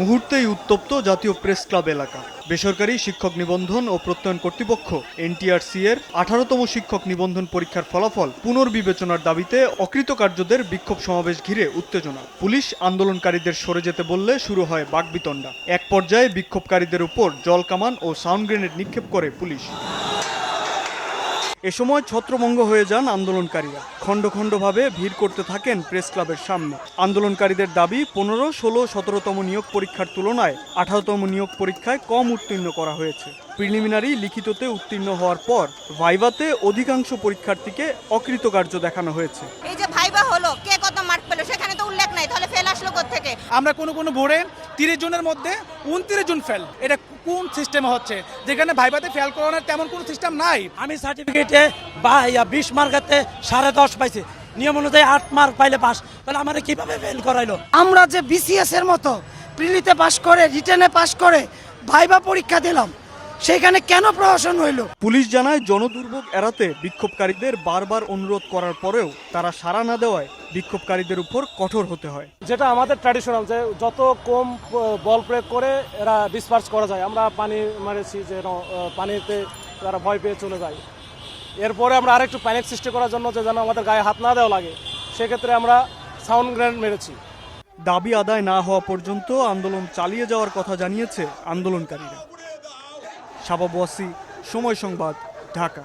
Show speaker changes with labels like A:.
A: মুহূর্তেই উত্তপ্ত জাতীয় প্রেস ক্লাব এলাকা। বেসরকারি শিক্ষক নিবন্ধন ও প্রত্যয়ন কর্তৃপক্ষ, এনটিআরসি এর আঠারোতম শিক্ষক নিবন্ধন পরীক্ষার ফলাফল পুনর্বিবেচনার দাবিতে অকৃতকার্যদের বিক্ষোভ সমাবেশ ঘিরে উত্তেজনা। পুলিশ আন্দোলনকারীদের সরে যেতে বললে শুরু হয় বাগবিতণ্ডা। এক পর্যায়ে বিক্ষোভকারীদের উপর জল কামান ও সাউন্ড গ্রেনেড নিক্ষেপ করে পুলিশ। এ সময় ছত্রভঙ্গ হয়ে যান আন্দোলনকারীরা। খণ্ড খণ্ডভাবে ভিড় করতে থাকেন প্রেস ক্লাবের সামনে। আন্দোলনকারীদের দাবি পনেরো ষোলো সতেরোতম নিয়োগ পরীক্ষার তুলনায় আঠারোতম নিয়োগ পরীক্ষায় কম উত্তীর্ণ করা হয়েছে। প্রিলিমিনারি লিখিততে উত্তীর্ণ হওয়ার পর ভাইভাতে অধিকাংশ পরীক্ষার্থীকে অকৃতকার্য দেখানো হয়েছে।
B: এই যে ভাইবা হলো কে কত মার্ক পেল সেখানে তো উল্লেখ নাই তাহলে ফেল আসলো থেকে
C: আমরা কোনো কোনো বোর্ডে তিরিশ জনের মধ্যে উনত্রিশ জন ফেল এটা কোন সিস্টেমে হচ্ছে? যেখানে ভাইভাতে ফেল করানোর তেমন কোনো সিস্টেম নাই।
D: আমি সার্টিফিকেটে বা ইয়া বিশ মার্কাতে সাড়ে দশ পাইছি। নিয়ম অনুযায়ী আট মার্ক পাইলে পাস। তাহলে আমার কীভাবে ফেল করাইলো?
E: আমরা যে বিসিএস এর মতো প্রিলিতে পাশ করে রিটেনে পাশ করে ভাইবা পরীক্ষা দিলাম। সেখানে কেন প্রহসন হইল?
A: পুলিশ জানায় জনদুর্ভোগ এড়াতে বিক্ষোভকারীদের বারবার অনুরোধ করার পরেও তারা সাড়া না দেওয়ায় বিক্ষোভকারীদের উপর কঠোর হতে হয়।
F: যেটা আমাদের ট্র্যাডিশনাল যে যত কম বল প্রয়োগ করে এরা ডিসপার্স করা যায়। আমরা পানি মারেছি যে পানিতে তারা ভয় পেয়ে চলে যায়। এরপরে আমরা আরেকটু প্যানিক সৃষ্টি করার জন্য যে যেন আমাদের গায়ে হাত না দেওয়া লাগে সেক্ষেত্রে আমরা সাউন্ড গ্রেনেড মেরেছি।
A: দাবি আদায় না হওয়া পর্যন্ত আন্দোলন চালিয়ে যাওয়ার কথা জানিয়েছে আন্দোলনকারীরা। শাবাব সময় সংবাদ ঢাকা।